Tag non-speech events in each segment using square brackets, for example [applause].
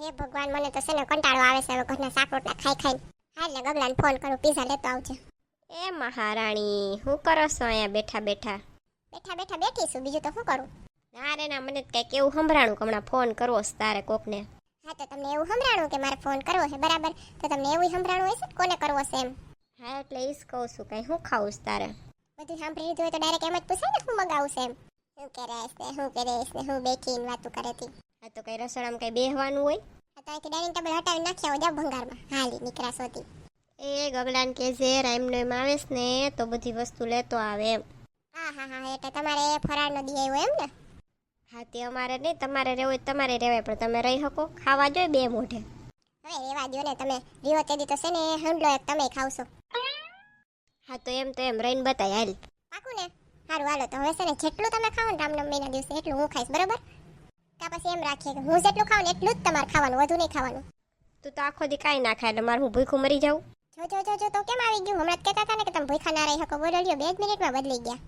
હે ભગવાન મને તો છે ને કંટાળો આવે છે હવે ઘરના શાક રોટલા ખાઈ ખાઈ હા એટલે ગગલાને ફોન કરું પીઝા લેતો આવજે. એ મહારાણી હું કરો છો અહીંયા બેઠા બેઠા? બેઠા બેઠા બેઠીશું બીજું તો શું કરું? ના રે ના મને કંઈક એવું સંભળાણું કે હમણાં ફોન કરવો છે તારે કોકને. હા તો તમને એવું સંભળાણું કે મારે ફોન કરવો છે બરાબર? તો તમને એવું સંભળાણું હશે છે કોને કરવો છે એમ? હા એટલે ઈ જ કહું છું કંઈ હું ખાવું છે તારે? બધું સાંભળી લીધું હોય તો ડાયરેક્ટ એમ જ પૂછાય ને શું મગાવું છે એમ? શું કરે છે શું કરે છે હું બેઠીને વાતું કરે હતી આ તો કઈ રસોડામાં કઈ બેહવાનું હોય? આ તો અહીંથી ડાઇનિંગ ટેબલ હટાવી નાખ્યા હોય. ભંગારમાં. હાલી નીકળાશ હતી એ ગગડાન કે જે એમને એમ આવે ને તો બધી વસ્તુ લેતો આવે એમ. હા હા હા એટલે તમારે ફરાળનો દી આવ્યો એમ ને? હા તે અમારે નહીં. તમારે રહેવું હોય તમારે રહેવાય પણ તમે રહી શકો. ખાવા જોઈએ બે મોઢે. હવે રહેવા દો ને તમે. રીવો તેદી તો છે ને હંડલો એક તમે ખાવશો. હા તો એમ તો એમ. રહીને બતાય હાલ. પાકું ને? સારું હાલો. તો હવે છે ને જેટલું તમે ખાવો ને રામનવમીના દિવસે એટલું હું ખાઈશ. બરોબર? કા પછી એમ રાખીએ કે હું જેટલું ખાઉં ને એટલું જ તમારે ખાવાનું વધુ નહીં ખાવાનું. તું તો આખો દી કાંઈ ના ખાય એટલે મારે હું ભૂખું મરી જાઉં. જો જો જો જો તો કેમ આવી ગયું? હમણાં જ કહેતા હતા ને કે તમે ભૂખા ના રહી શકો. બોલો લ્યો બે જ મિનિટમાં બદલી ગયા.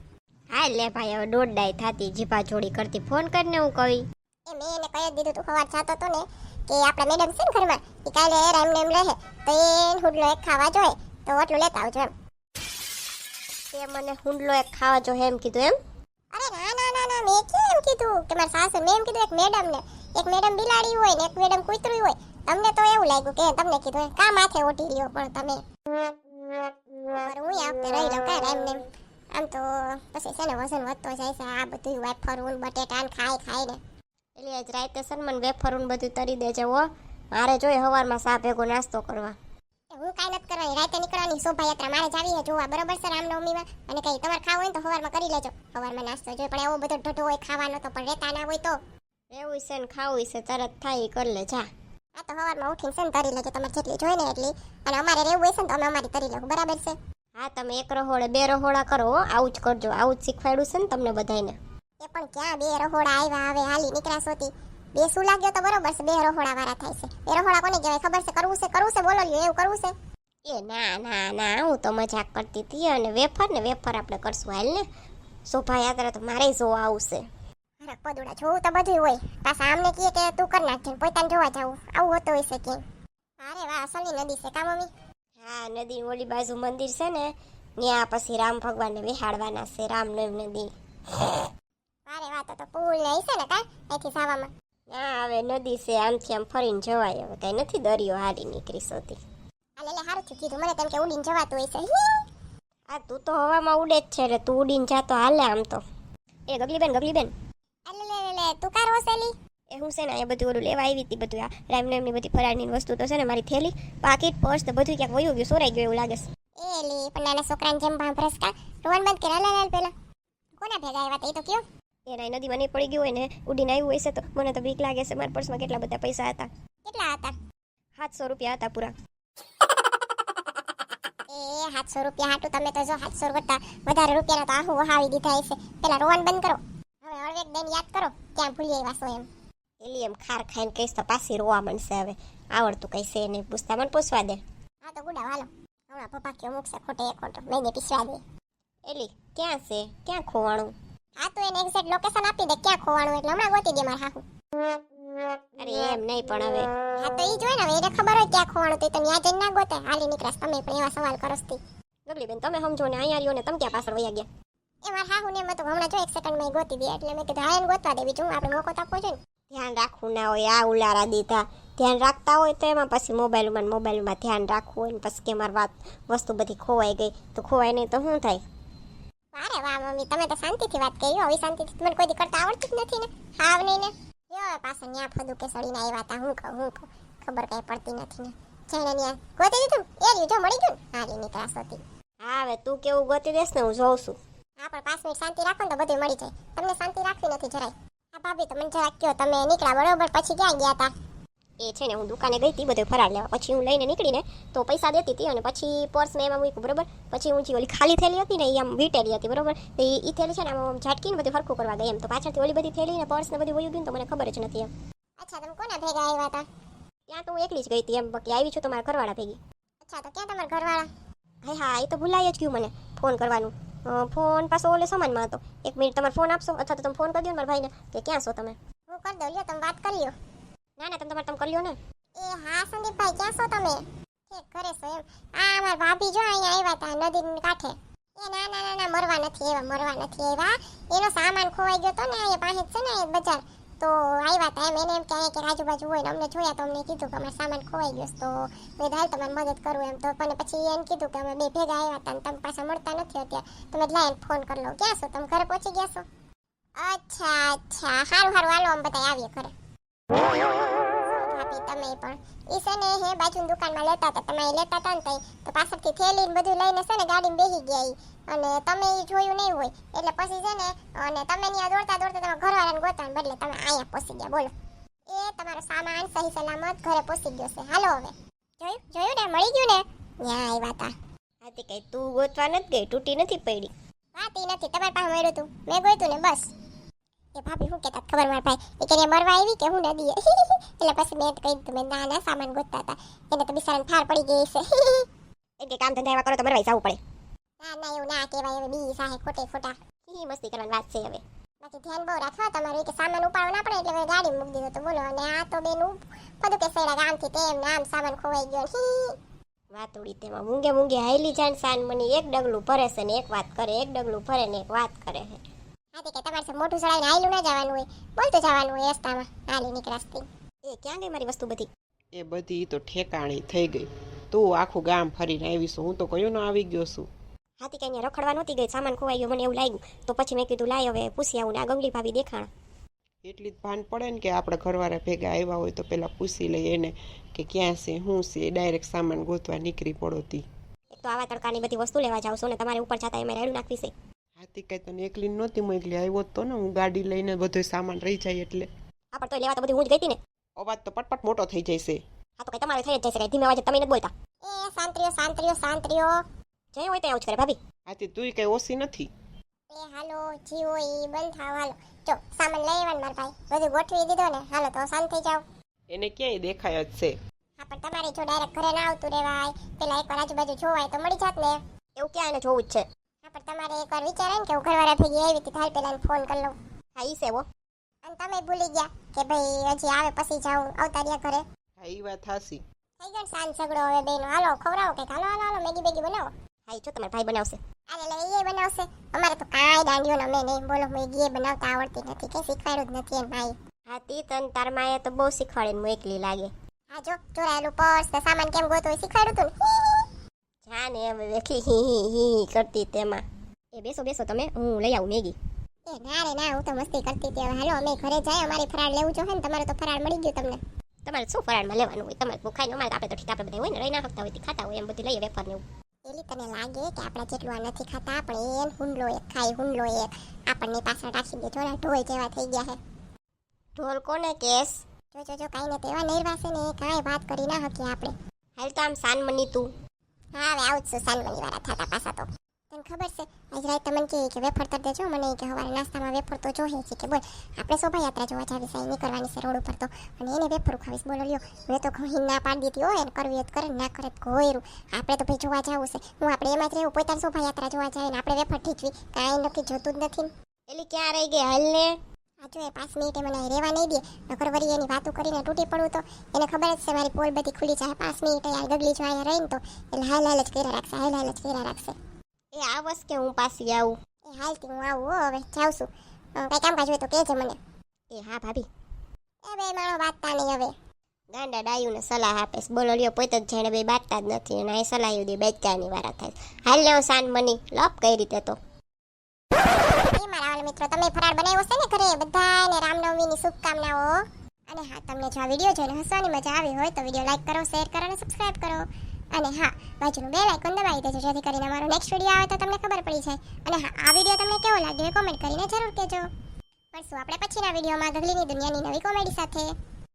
હા લે ભાઈ હવે દોઢ ડાય થાતી જીભા જોડી કરતી. ફોન કરીને હું કહી એ મેં એને કહી જ દીધું તું સવાર જાતો તો ને કે આપણા મેડમ છે ને ઘરમાં એ કાલે રામ એમ રહે તો એ હુડલો એક ખાવા જોઈએ તો ઓટલું લેતા આવજો એમ. તે મને હુંડલો એક ખાવા જો એમ કીધું એમ? અરે ના ના ના ના મેં કેમ કીધું કે મારા સાસુ એમ કીધું, એક મેડમ એક મેડમ બિલાડી હોય ને, એક મેડમ કૂતરી હોય, તમને તો એવું લાગ્યું કે તમને કીધું કા માથે ઓટી લ્યો પણ તમે? હું એમ આમ તો પછી છે ને વજન વધતો જાય છે, આ બધું વેફરું બટેટા ને ખાઈ ને. એટલે આજ રાતે સન્માન વેફરું બધું તરી દેજે હો, મારે જોઈ હવારમાં સા ભેગો નાસ્તો કરવા. હું કાંઈ નથી કરવાની. રાતે નીકળવાની શોભાયાત્રા. મારે જાવી છે. જોવા બરોબર છે રામનવમીમાં? અને કઈ તમારે ખાવું હોય તો સવારમાં કરી લેજો. હવારમાં નાસ્તો જોઈએ. પણ એવો બધો ઢઢો હોય ખાવાનો તો પણ રહેતા ના હોય તો. એવું છે ને ખાવું છે. તરત થાય કરી લે જા. આ તો હવારમાં ઉઠીને છે ને તરી લેજો. તમારે જેટલી જોઈએ ને એટલી. અને અમારે રહેવું હોય છે ને તો અમે અમારી તરી લેવું. બરાબર છે? હા તમે એક રહોડે બે રહોડા કરો આવું જ કરજો. આવું જ શીખવાડ્યું છે ને તમને બધાયને. એ પણ ક્યાં બે રહોડા આવ્યા હવે? હાલી નીકળ્યા સોતી બે શું લાગ્યો તો બરોબર છે બે રહોડા વાળા થાય છે. બે રહોડા કોને કહેવાય? ખબર છે કરવું છે કરવું છે બોલો લ્યો એવું કરવું છે? એ ના ના ના હું તો મજાક કરતી હતી અને વેફર ને વેફર આપણે કરશું હાલ ને. શોભાયાત્રા તો મારે જોવા આવશે. અરે પદુડા જોવું તો બધું હોય. પાછા આમને કહે કે તું કર નાખજે પોતાને જોવા જાવું આવું હોતું હોય છે કે અરે વાહ અસલની નદી છે કા મમ્મી? હા નદી ઓલી બાજુ મંદિર છે ને ત્યાં પછી રામ ભગવાનને વિહાડવાના છે રામનવમ નદી. અરે વાત તો પૂલ નહીં ને ને કા અહીંથી હવે નદી છે આમથી આમ ફરીને જવાય. હવે કઈ નથી દરિયો હારી નીકળી સોતી આ લે લે હારું થયું કીધું મને તેમ કે ઉડીને જવાતું હોય છે આ તું તો હવામાં ઉડે જ છે એટલે તું ઉડીને જાતો હાલે આમ તો. એ ગગલીબેન ગગલીબેન. અલે લે લે લે તું કાર વસેલી એ હું છે ને અહીંયા બધું ઓલું લેવા આવી હતી બધું આ રામનવમની બધી ફરાળની વસ્તુ તો છે ને મારી થેલી પાકીટ પર્સ તો બધું ક્યાંક વયું ગયું સોરાઈ ગયું એવું લાગે છે. એલી પણ નાના છોકરાને જેમ ભાંભરસ કા? રોવાન બંધ કરા લાલ પેલા. કોના ભેગા આવ્યા તે તો કયો? એના નદીમાં નહીં પડી ગયું હોય ને ઉડીને આવ્યું હશે તો મને તો બીક લાગે છે મારા પર્સમાં કેટલા બધા પૈસા હતા. કેટલા હતા? સાતસો રૂપિયા હતા પૂરા. એ સાતસો રૂપિયા હાટું તમે તો જો સાતસો કરતા વધારે રૂપિયાના તો આહું વહાવી દીધા હશે. પેલા રોવાનું બંધ કરો. હવે હળવેક બેન યાદ કરો ક્યાં ભૂલી આવ્યા છો એમ. એલી એમ ખાર ખાઈને કહીશ તો પાછી રોવા મળશે હવે. આવડતું કઈ છે નહીં પૂછતા મને પૂછવા દે. હા તો ગુડા હાલો હમણાં પપ્પા કેવું મૂકશે ખોટે એક ખોટો લઈને પીસવા દે. એલી ક્યાં છે? ક્યાં ખોવાણું? હા તો એને એક્ઝેક્ટ લોકેશન આપી દે ક્યાં ખોવાનું એટલે હમણાં ગોતી દે મારા હાહુ. અરે એમ નહીં પણ હવે. હા તો ઈ જોઈ ને હવે એને ખબર હોય ક્યાં ખોવાનું તો તમે તો જઈને ના ગોતે. હાલી નીકળાશ તમે પણ એવા સવાલ કરોસ છો તી. ગગલી બેન તમે સમજો ને અહીંયા રહ્યો ને તમે ક્યાં પાછળ વયા ગયા? એ મારા હાહુ ને હતું હમણાં જો એક સેકન્ડમાં ગોતી દે એટલે મેં કીધું હા એને ગોતવા દેવી છું આપણે મોકો તો આપવો જોઈએ ને. ધ્યાન રાખવું ના હોય આ ઉલારા દીધા. ધ્યાન રાખતા હોય તો એમાં પછી મોબાઈલમાં મોબાઈલમાં ધ્યાન રાખવું હોય ને પછી કે મારી વાત વસ્તુ બધી ખોવાઈ ગઈ. તો ખોવાય નહીં તો શું થાય? અરે વાહ મમ્મી તમે તો શાંતિથી વાત કરી હવે શાંતિથી તમને કોઈ દી કરતા આવડતી જ નથી ને. હાવ નહીં ને? યો પાછા ન્યા ફદુ કે સડીને આવ્યા હતા હું કહું હું કહું. ખબર કઈ પડતી નથી ને. જેને ન્યા ગોતી દીધું એ રહ્યું જો મળી ગયું ને? હારી નીકળાશ હતી હા હવે તું કેવું ગોતી દેસ ને હું જોઉં છું. હા પણ પાંચ મિનિટ શાંતિ રાખો ને તો બધું મળી જાય. તમને શાંતિ રાખવી નથી જરાય. હા ભાભી તમે જરાક કયો તમે નીકળ્યા બરોબર પછી ક્યાં ગયા હતા એ છે ને હું દુકાને ગઈ હતી બધું ફરાળ લેવા. પછી હું લઈને નીકળીને તો પૈસા દેતી હતી અને પછી પર્સ મેં એમાં મૂક્યું બરોબર? પછી હું જે ઓલી ખાલી થેલી હતી ને એ આમ વીટેલી હતી બરોબર? તો એ થેલી છે ને આમ ઝાટકીને બધું હરખું કરવા ગઈ એમ. તો પાછળથી ઓલી બધી થેલી ને પર્સ ને બધું વયું ગયું તો મને ખબર જ નથી એમ. અચ્છા તમે કોના ભેગા આવ્યા હતા? ત્યાં તો હું એકલી જ ગઈ હતી એમ બાકી આવી છું તો મારા ઘરવાળા ભેગી. અચ્છા તો ક્યાં તમારા ઘરવાળા? હા હા એ તો ભૂલાઈ જ ગયું મને ફોન કરવાનું. ફોન પાછો ઓલે સમાનમાં હતો. એક મિનિટ તમારે ફોન આપશો? અથવા તો તમે ફોન કરી દો મારા ભાઈને કે ક્યાં છો તમે? હું કરી દઉં લ્યો તમે વાત કરી લો ના ના તમે તમારે તમે કરી લ્યો ને એ હા, સંદીપભાઈ, ક્યાં છો તમે? ઠીક, ઘરે છો એમ. આ અમાર ભાભી જો અહીંયા આવ્યા હતા નદીની કાંઠે. એ ના ના ના ના, મરવા નથી એવા, મરવા નથી એવા. એનો સામાન ખોવાઈ ગયો તો ને અહીંયા પાસે છે ને બજાર. તો આવ્યા હતા એમ, એને એમ કે કે આજુબાજુ હોય ને અમને જોયા તો અમને કીધું કે અમારો સામાન ખોવાઈ ગયો તો મેં હાલ તમારે મદદ કરું એમ. તો પણ પછી એને કીધું કે અમે બે ભેગા આવ્યા હતા તમે પાછા મળતા નથી અત્યારે. તમે લાઈન ફોન કરી લો ક્યાં છો? તમે ઘરે પહોંચી ગયા છો? અચ્છા અચ્છા. સારું સારું હાલો અમે બધા આવીએ ઘરે. ભાભી ઈ છે ને હે બાજુની દુકાનમાં લેતા હતા તમે લેતા હતા ને પાછળથી થેલી ને બધું લઈને છે ને બેસી ગયા અને તમે એ જોયું નહીં હોય એટલે પછી છે ને અને તમે ત્યાં દોડતા દોડતા તમે ઘરવાળાને ગોતા બદલે તમે અહીંયા પહોંચી ગયા બોલો એ તમારો સામાન સહી સલામત ઘરે પહોંચી ગયો છે હાલો હવે જોયું જોયું ને મળી ગયું ને ત્યાં આવ્યા તે ગોતવા નથી ગઈ, તૂટી નથી પડી. વાત નથી, તમારી પાસે મળ્યું હતું મેં ગોઈતું ને, બસ. એ ભાભી શું કહેતા? ખબર માર ભાઈ? એ કે મરવા આવી કે હું નદી [laughs] એટલે પછી મેં કહી દીધું મેં ના ના સામાન ગોતતા હતા. એને તો બિચારાને થાર પડી ગઈ છે [laughs] એટલે કે કામ ધંધા એવા કરો તો મરવાઈ જવું પડે. ના ના એવું ના કહેવાય. હવે બી સાહે ખોટે ખોટા. ઈ મસ્તી કરવાની વાત છે હવે. બાકી ધ્યાન બહુ રાખવા તમારું. કે સામાન ઉપાડો ના પડે એટલે મેં ગાડી મૂકી દીધો તો બોલો અને આ તો બેનું બધું કે સૈડા ગામથી તેમ નામ સામાન ખોવાઈ ગયો હી. [laughs] વાત ઉડી તેમાં મૂંગે મૂંગે હાઈલી જાણ સાન મને એક ડગલું ભરે છે ને એક વાત કરે એક ડગલું ભરે ને એક વાત કરે છે. હાથી કે તમારે મોઢું હાયલું ના જવાનું હોય? બોલતું જવાનું હોય રસ્તામાં. હાલી એ ક્યાં ગઈ મારી વસ્તુ બધી? એ બધી તો ઠેકાણી થઈ ગઈ. તું આખું ગામ ફરીને આવીશું. હું તો કયું ન આવી ગયો છું. હાથી કે અહીંયા રખડવા નહોતી ગઈ સામાન ખોવાઈ ગયો મને એવું લાગ્યું. તો પછી મેં કીધું લાય હવે પૂછી આવું ને આ ગંગલી ભાભી દેખાણ. એટલી જ ભાન પડે ને કે આપણે ઘરવાળા ભેગા આવ્યા હોય તો પેલા પૂછી લઈએ એને કે ક્યાં છે શું છે? ડાયરેક્ટ સામાન ગોતવા નીકળી પડોતી તો. આવા તડકાની બધી વસ્તુ લેવા જાવ છો ને તમારે ઉપર જતા એમાં રેડું નાખવી છે. હાથી કઈ તને એકલી નહોતી મોકલી. આવ્યો તો ને હું ગાડી લઈને બધો સામાન રહી જાય એટલે. હા પણ તો લેવા તો બધી હું જ ગઈ હતી ને. અવાજ તો પટપટ મોટો થઈ જશે. હા તો કઈ તમારે થઈ જ જશે કઈ ધીમે અવાજે તમે નથી બોલતા. એ શાંતિયો શાંતિયો શાંતિયો જય હોય તો આવું જ કરે ભાભી. હાથી તું કઈ ઓછી નથી. એ હાલો જીવો ઈ બંધ થાવ હાલો. જો સામાન લઈ આવન માર ભાઈ. બધું ગોઠવી દીધો ને હાલો તો શાંત થઈ જાવ એને ક્યાંય દેખાય જ છે. હા પણ તમારે જો ડાયરેક્ટ ઘરે ના આવતું રેવાય પેલા એકવાર આજુબાજુ જોવાય તો મળી જાત ને. એવું ક્યાં એને જોવું જ છે. હા પણ તમારે એકવાર વિચારે ને કે હું ઘરવાળા ભેગી આવી હતી હાલ ફોન કરી લઉં. હા ઈ સેવો અને તમે ભૂલી ગયા કે ભાઈ હજી આવે પછી જાઉં અવતાર્યા ઘરે? હા ઈ વાત હાસી થઈ ગયો સાંજ ઝઘડો હવે બેનો હાલો ખવડાવો કે હાલો હાલો હાલો મેગી બેગી બનાવો. હા ઈ જો તમારા ભાઈ બનાવશે. અરે લે એ બનાવશે. અમારે તો કાંઈ દાંડિયો ને અમે નહીં. બોલો મેગી એ બનાવતા આવડતી નથી. કે શીખવાડ્યું જ નથી એમ ભાઈ. હા તી તન તાર માએ તો બહુ શીખવાડીને એકલી લાગે. હા જો ચોરાયેલું પર્સ સામાન કેમ ગોતો શીખવાડું શીખવાડ્યું ને. જાને હવે વેખી હી હી હી કરતી તેમાં. એ બેસો બેસો તમે હું લઈ આવું મેગી. એ ના રે ના હું તો મસ્તી કરતી હતી. હવે હાલો અમે ઘરે જાય અમારી ફરાળ લેવું જોઈએ ને તમારે તો ફરાળ મળી ગયું તમને. તમારે શું ફરાળમાં લેવાનું હોય? તમારે ભૂખાઈ ન અમારે આપણે તો ઠીક આપણે બધા હોય ને રહી ના શકતા હોય ખાતા હોય એમ બધું લઈએ વેફર ને એવું એલી તને લાગે કે આપણા જેટલું આ નથી ખાતા પણ એમ હુંડલો એક ખાય હુંડલો એક. આપણને પાછળ રાખી દે થોડા ઢોય જેવા થઈ ગયા છે ઢોલ કોને કેસ? જો જો જો કાંઈ ને તેવા નિર્વાસે ને કાંઈ વાત કરી ના હકી આપણે. હાલ તો આમ સાન મની તું. હા, હવે આવું જ છું સાનમની થતા પાછા તો. તને ખબર છે, આજ રાત તમને કહે કે વેફર તર દેજો મને કે સવારે નાસ્તામાં વેફર તો જોઈએ છે કે બોલ. આપણે શોભાયાત્રા જોવા જાવી છે નીકળવાની છે રોડ ઉપર તો. અને એને વેફર ખાવીશ બોલો, લ્યો. મેં તો ઘણી ના પાડી દીધી હોય એને કરવી કરે, ના કરે તો ઘોયરું. આપણે તો ભાઈ જોવા જવું છે. હું આપણે એમાં જ રહેવું, પોતાની શોભાયાત્રા જોવા જાય ને આપણે વેફર ઠીકવી. કાંઈ નક્કી જોતું જ નથી એટલે ક્યાં રહી ગઈ, હાલ ને? આ એ પાંચ મિનિટે મને રહેવા નહીં દે નકર વળી એની વાતો કરીને તૂટી પડું તો એને ખબર જ છે મારી પોલ બધી ખુલી જાય પાંચ મિનિટે આ ગગલી જો અહીંયા રહીને તો એટલે હાલ હાલ જ કર્યા રાખશે હાલ હાલ જ કર્યા રાખશે. એ આવસ કે હું પાછી આવું? એ હાલતી હું આવું હો હવે જાઉં છું. કઈ કામકાજ હોય તો કહેજે મને. એ હા ભાભી. એ બે માણો વાતતા નહીં હવે. ગાંડા ડાયુને સલાહ આપેશ બોલો લ્યો પોતે જ જાણે બે બાટતા જ નથી અને અહીં સલાહ દે બેચાની વારા થાય હાલ લેવો સાન મની લપ કઈ રીતે તો? મારા મિત્રો, તમે ફરાળ બનાવ્યો છે ને ઘરે, બધાને રામનવમીની શુભકામનાઓ. અને હા, તમને જો આ વીડિયો જોઈને હસવાની મજા આવી હોય, તો વીડિયો લાઈક કરો, શેર કરો અને સબસ્ક્રાઇબ કરો. અને હા, બાજુનું બે આઇકોન દબાવી દેજો, જેથી કરીને અમારો નેક્સ્ટ વીડિયો આવે તો તમને ખબર પડી જાય. અને હા, આ વીડિયો તમને કેવો લાગ્યો એ કોમેન્ટ કરીને જરૂર કહેજો. મળશું આપણે પછીના વિડીયોમાં ગગલીની દુનિયાની નવી કોમેડી સાથે